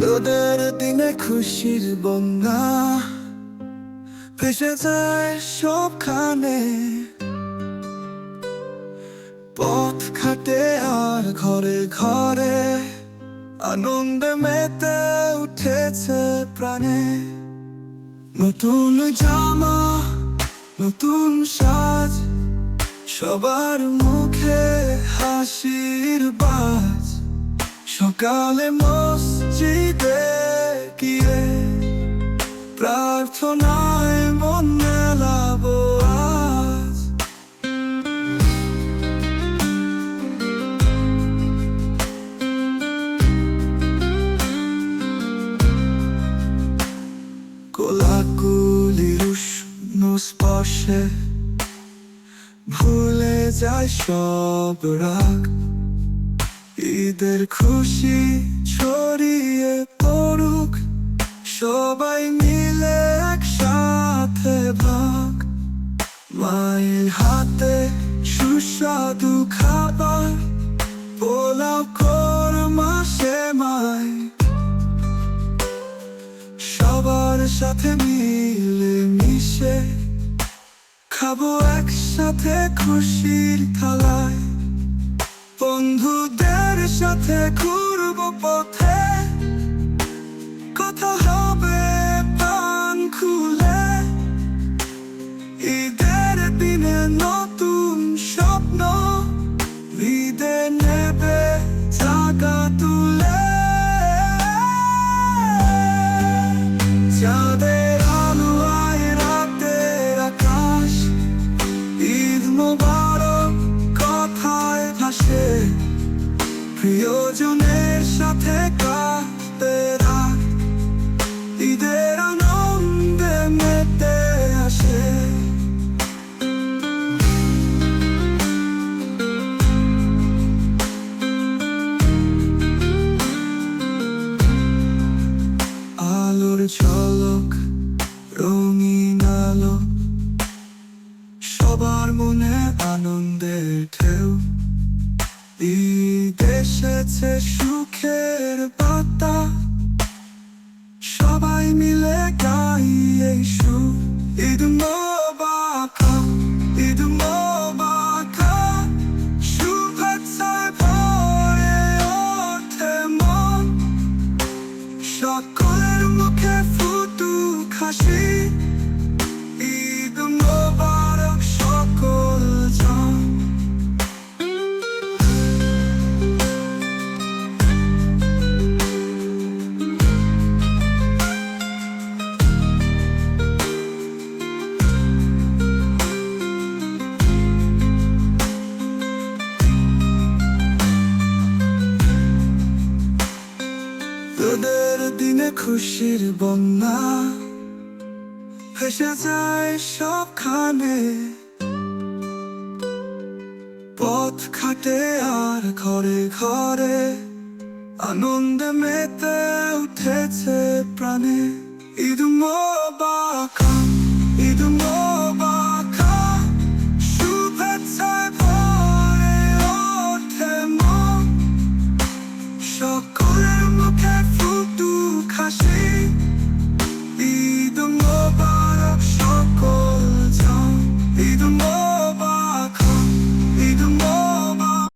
তোদের দিনে খুশির বন্যা ভেসে যায় সবখানে। পথ খাটে আর ঘরে ঘরে আনন্দে মেতে উঠেছে প্রাণে। নতুন জামা, নতুন সাজ, সবার মুখে হাসির বাজ। সকালে মসজিদে মন স্পর্শে ভুলে যায় সব রাগ। ঈদের খুশি ছড়িয়ে পড়ুক সবাই একসাথে ভাগ, মায়ের হাতে সুস্বাদু খাবার, পোলাও মাসে সেমাই সবার সাথে মিলে মিশে খাব একসাথে খুশির থালায়। বন্ধুদের সাথে ঘুরবো পথে, কথা প্রিয়জনের সাথে কাটে রাত ঈদের আনন্দে মেতে আসে। আলোর ঝলক, রঙিন আলো, সবার মনে আনন্দের ঢেউ ঈদ এসেছে সুখের পাতা সবাই মিলে গাই এই সুর ঈদ মোবাকা ঈদ মোবাকা শুভেচ্ছায় ভরে ওঠে মন। সকলের মুখে ফুটুক হাসি। খুশির বন্যা ভেসে যায় সবখানে। পথ খাটে আর ঘরে ঘরে আনন্দ মেতে উঠেছে প্রাণে। মোবারক